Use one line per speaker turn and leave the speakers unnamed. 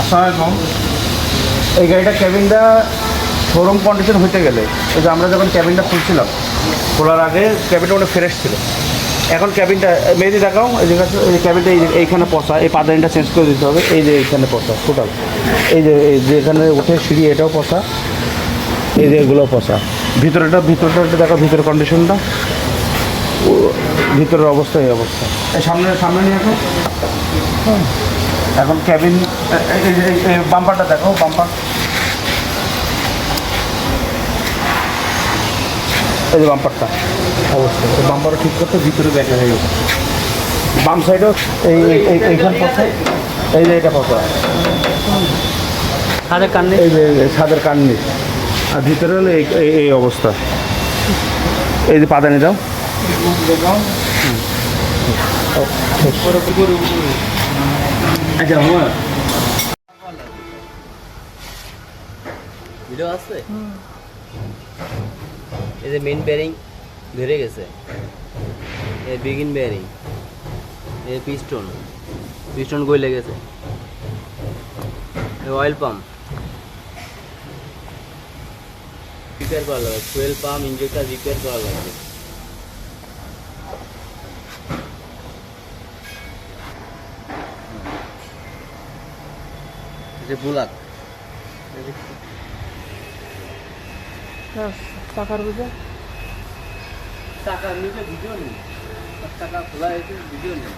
আসসালামাইকুম এই গাড়িটা ক্যাবিনটা শোরুম কন্ডিশন হতে গেলে ওই যে আমরা যখন ক্যাবিনটা খুলছিলাম, খোলার আগে ক্যাবিনটা অনেক ফ্রেশ ছিল। এখন ক্যাবিনটা মেহেদি দেখাও, এই যে এই ক্যাবিনটা এই এইখানে পচা, এই পাদানিটা চেঞ্জ করে দিতে হবে, এই যে এইখানে পচা টোটাল এই যে এই যে এখানে উঠে সিঁড়ি, এটাও পচা, এই যে এগুলো পচা। ভিতরেটা, ভিতরটা দেখো ভিতরের কন্ডিশনটা ভিতরের অবস্থা, এই অবস্থা। এই সামনে সামনে নিয়ে হ্যাঁ। এখন ক্যাবিন এই যে এই- এই বাম্পারটা দেখো বাম্পার এই যে বাম্পারটা অবস্থা এই বাম্পারটা ঠিক করতে ভিতরে ব্যাকে হয়ে গেছে বাম সাইডেও এই এই- এই এইখান পথে এই যে এটা পথা।
হাতে কান্নে
এই যে ছাদের কান্নি আর ভিতরে হলো এই এই- এই অবস্থা। এই যে পাদানি দাও। আচ্ছা হুয়া
ভিডিও আছে? এই যে মেইন বেয়ারিং ধরে গেছে। এই বিগিন বেয়ারিং এই পিস্টন পিস্টন গইলে গেছে। এই অয়েল পাম্প রিপেয়ার করা লাগবে। ফুয়েল পাম্প ইঞ্জেক্টর রিপেয়ার করা লাগবে। যে বুলাক।
টাকার বুঝে।
টাকা নিচে ভিডিও নেই। টাকা খোলা হয়েছে ভিডিও নেই।